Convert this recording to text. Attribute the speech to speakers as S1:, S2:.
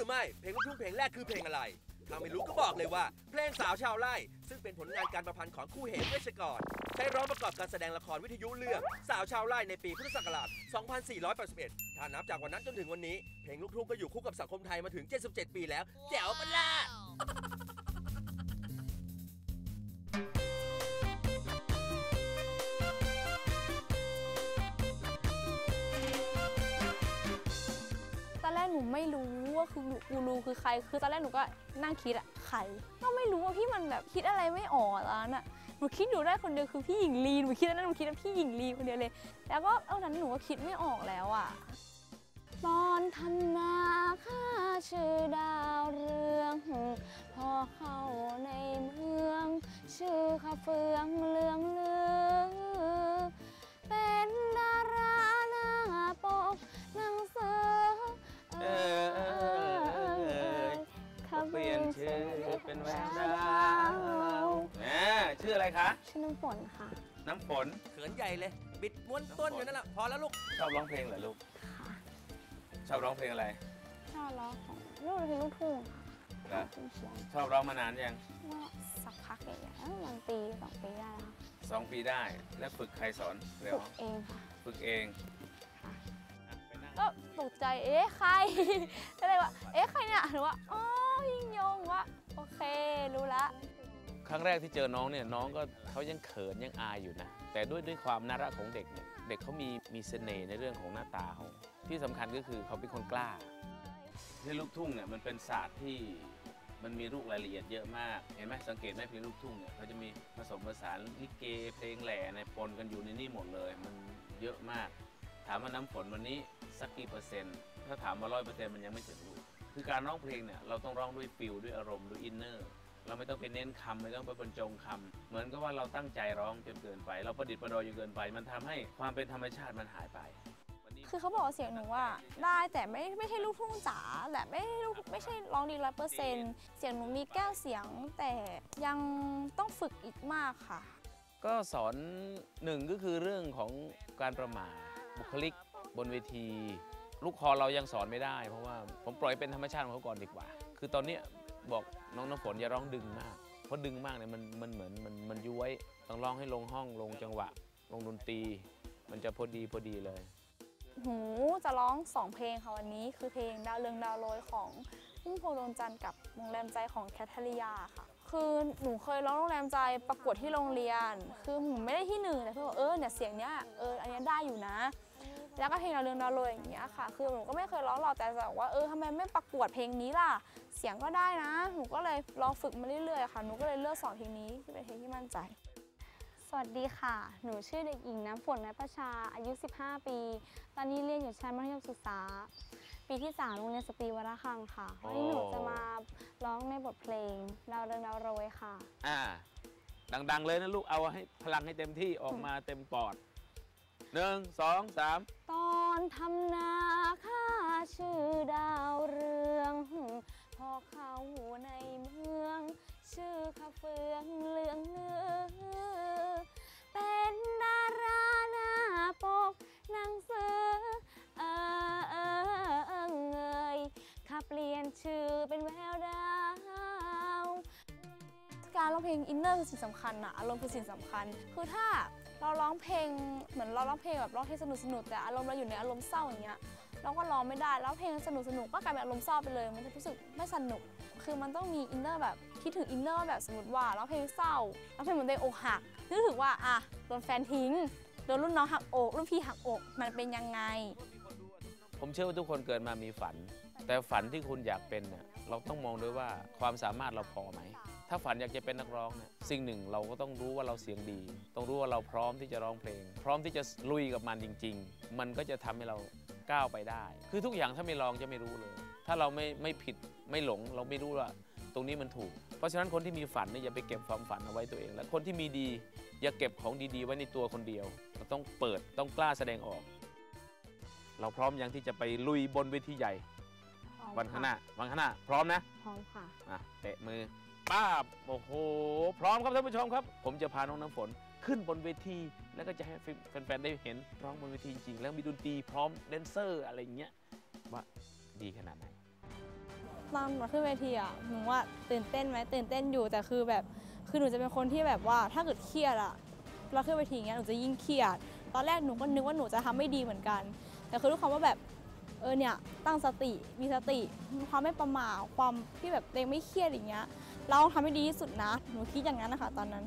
S1: รือไม่ เพลงลูกทุ่งเพลงแรกคือเพลงอะไร ถ้าไม่รู้ก็บอกเลยว่า เพลงสาวชาวไร่ ซึ่งเป็นผลงานการประพันธ์ของคู่เหมเวชกร ใช้ร้องประกอบการแสดงละครวิทยุเรื่องสาวชาวไร่ในปีพุทธศักราช 2481 ถ้านับจากวันนั้นจนถึงวันนี้ เพลงลูกทุ่งก็อยู่คู่กับสังคมไทยมาถึง 77 ปีแล้ว แจ๋วปะล่ะ
S2: นูไม่รู้ว่าคือกูรูคือใคร คือตอนแรกหนูก็นั่งคิดอะใครก็ไม่รู้ว่าพี่มันแบบคิดอะไรไม่ออกตอนนั้นอะหนูคิดอยู่ได้คนเดียวคือพี่หญิงลีหนูคิดตอนนั้นหนูคิดว่าพี่หญิงลีคนเดียวเลย แล้วก็เอานั้นหนูก็คิดไม่ออกแล้วอะตอนทำนาข้าชื่อดาวเรืองพอข้า
S3: แววดาว
S2: ว
S3: แหมชื่ออะไรคะ
S2: ชื่อน้ำฝนค่ะ
S3: น้ำฝน
S1: เขินใหญ่เลย บิดม้วนต้นอยู่นั่นแหละพอแล้วลูก
S3: ชอบร้องเพลงเหรอลูก ชอบร้องเพลงอะไร
S2: ชอบร้องของลูกเพลงลูกทุ่งค่ะ
S3: เหรอ
S2: เป็นเสียง
S3: ชอบร้องมานานยัง
S2: ว่าสักพักใหญ่ๆเอ้ามันปีสองปีได้แล้วค่ะ
S3: สองปีได้ แล้วฝึกใครสอนเร็ว
S2: ฝึกเองค่ะ
S3: ฝึกเอง
S2: ค่ะ
S3: อะไปนั่ง
S2: ก็ตกใจ เอ๊ะ ใครก็เลยว่า เอ๊ะ ใครเนี่ยหนูว่า อ๋อ ยิ่งยงว่าโอเค รู้ละ
S3: ครั้งแรกที่เจอน้องเนี่ยน้องก็เขายังเขินยังอายอยู่นะ แต่ด้วยด้วยความน่ารักของเด็กเนี่ยเด็กเขามีมีเสน่ห์ในเรื่องของหน้าตาเขาที่สำคัญก็คือเขาเป็นคนกล้า ที่ลูกทุ่งเนี่ยมันเป็นศาสตร์ที่มันมีลูกรายละเอียดเยอะมาก เห็นไหมสังเกตไหมเพลงลูกทุ่งเนี่ยเขาจะมีผสมผสานลิเกเพลงแหล่ในปนกันอยู่ในนี่หมดเลย มันเยอะมาก ถามว่าน้ำฝนวันนี้สักกี่เปอร์เซ็นต์ ถ้าถามว่าร้อยเปอร์เซ็นต์มันยังไม่ถึงลูก คือการร้องเพลงเนี่ยเราต้องร้องด้วยฟิลด้วยอารมณ์ด้วยอินเนอร์เราไม่ต้องไปเน้นคำไม่ต้องไปบรรจงคำเหมือนกับว่าเราตั้งใจร้องจนเกินไป เราประดิษฐ์ประดอยจนเกินไป มันทำให้ความเป็นธรรมชาติมันหายไปวันนี้
S2: คือเขาบอกว่าเสียงหนูว่าได้แต่ไม่ไม่ใช่ลูกทุ่งจ๋าแต่ไม่ใช่ลูกไม่ใช่ร้องดีร้อยเปอร์เซ็นต์เสียงหนูมีแก้วเสียงแต่ยังต้องฝึกอีกมากค่ะ
S3: ก็สอนหนึ่งก็คือเรื่องของการประมาทบุคลิกบนเวที ลูกคอเรายังสอนไม่ได้ เพราะว่าผมปล่อยเป็นธรรมชาติของเขาก่อนดีกว่า คือตอนนี้บอกน้องน้ำฝนอย่าร้องดึงมาก เพราะดึงมากเนี่ยมันมันเหมือนมันมันย้วยต้องร้องให้ลงห้องลงจังหวะ ลงดนตรี มันจะพอดีพอดีเลย
S2: หนูจะร้องสองเพลงค่ะวันนี้ คือเพลงดาวเรืองดาวโรยของพุ่มพงดวงจันทร์กับโรงแรมใจของแคทเธอรียาค่ะ คือหนูเคยร้องโรงแรมใจประกวดที่โรงเรียน คือหนูไม่ได้ที่หนึ่งแต่เพื่อนบอกเออเนี่ยเสียงเนี้ยเอออันนี้ได้อยู่นะ แล้วก็เพลงดาวเรืองดาวโรยอย่างเงี้ยค่ะ คือหนูก็ไม่เคยร้องหรอกแต่จะบอกว่าเออทำไมไม่ประกวดเพลงนี้ล่ะ เสียงก็ได้นะ หนูก็เลยลองฝึกมาเรื่อยๆค่ะ หนูก็เลยเลือกสองเพลงนี้ที่เป็นเพลงที่มั่นใจ
S4: สวัสดีค่ะ หนูชื่อเด็กหญิงน้ำฝนนัประชา อายุ 15 ปี ตอนนี้เรียนอยู่ชั้นมัธยมศึกษา ปีที่3โรงเรียนสตรีวัดระฆังค่ะ
S3: โอ้
S4: วันนี้หนูจะมาร้องในบทเพลงดาวเรืองดาวโรยค่ะ
S3: อ่า ดังๆเลยนะลูก เอาให้พลังให้เต็มที่ออกมาเต็มปอด หนึ่งสองสาม
S2: ตอนทำนาข้าชื่อดาวเรือง พอเข้าในเมือง ชื่อข้าเฟืองเหลืองเลือเป็นดาราหน้าปกหนังสือเออเออเออเงยข้าเปลี่ยนชื่อเป็นแววดาวการร้องเพลงอินเนอร์คือสิ่งสำคัญอะอารมณ์คือสิ่งสำคัญ คือถ้า เราร้องเพลงเหมือนเราร้องเพลงแบบร้องเพลงสนุกสนุกๆแต่อารมณ์เราอยู่ในอารมณ์เศร้าอย่างเงี้ยเราก็ร้องไม่ได้แล้วเพลงสนุกสนุกๆก็กลายเป็นอารมณ์เศร้าไปเลย มันจะรู้สึกไม่สนุก คือมันต้องมีอินเนอร์แบบคิดถึงอินเนอร์แบบสมมติว่าร้องเพลงเศร้าร้องเพลงเหมือนตัวเองอกหักนึกถึงว่าอะโดนแฟนทิ้งโดนรุ่นน้องหักอกรุ่นพี่หักอกมันเป็นยังไง
S3: ผมเชื่อว่าทุกคนเกิดมามีฝัน แต่ฝันที่คุณอยากเป็นเนี่ยเราต้องมองด้วยว่าความสามารถเราพอไหม ถ้าฝันอยากจะเป็นนักร้องเนี่ยสิ่งหนึ่งเราก็ต้องรู้ว่าเราเสียงดี ต้องรู้ว่าเราพร้อมที่จะร้องเพลง พร้อมที่จะลุยกับมันจริง ๆ มันก็จะทำให้เราก้าวไปได้ คือทุกอย่างถ้าไม่ลองจะไม่รู้เลย ถ้าเราไม่ไม่ผิดไม่หลง เราไม่รู้ว่าตรงนี้มันถูก เพราะฉะนั้นคนที่มีฝันเนี่ยอย่าไปเก็บความฝันเอาไว้ตัวเอง และคนที่มีดีอย่าเก็บของดีๆ ไว้ในตัวคนเดียว เราต้องเปิดต้องกล้าแสดงออก เราพร้อมยังที่จะไปลุยบนเวทีใหญ่ วันข้างหน้าวันข้างหน้าพร้อมนะ
S4: พร้อมค่ะ
S3: อะเตะมือ ป้าบโอ้โห พร้อมครับท่านผู้ชมครับ ผมจะพาน้องน้ำฝนขึ้นบนเวที แล้วก็จะให้แฟนๆได้เห็นร้องบนเวทีจริงๆแล้วมีดนตรีพร้อมแดนเซอร์อะไรอย่างเงี้ยว่าดีขนาดไหน
S2: ตอนมาขึ้นเวทีอะหนูว่าตื่นเต้นไหมตื่นเต้นอยู่แต่คือแบบคือหนูจะเป็นคนที่แบบว่าถ้าเกิดเครียดอะเราขึ้นเวทีอย่างเงี้ยหนูจะยิ่งเครียด ตอนแรกหนูก็นึกว่าหนูจะทำไม่ดีเหมือนกัน แต่คือด้วยความว่าแบบ เออเนี่ยตั้งสติมีสติความไม่ประมาทความที่แบบเองไม่เครียดอย่างเงี้ย เราต้องทำให้ดีที่สุดนะ หนูคิดอย่างนั้นนะคะตอนนั้น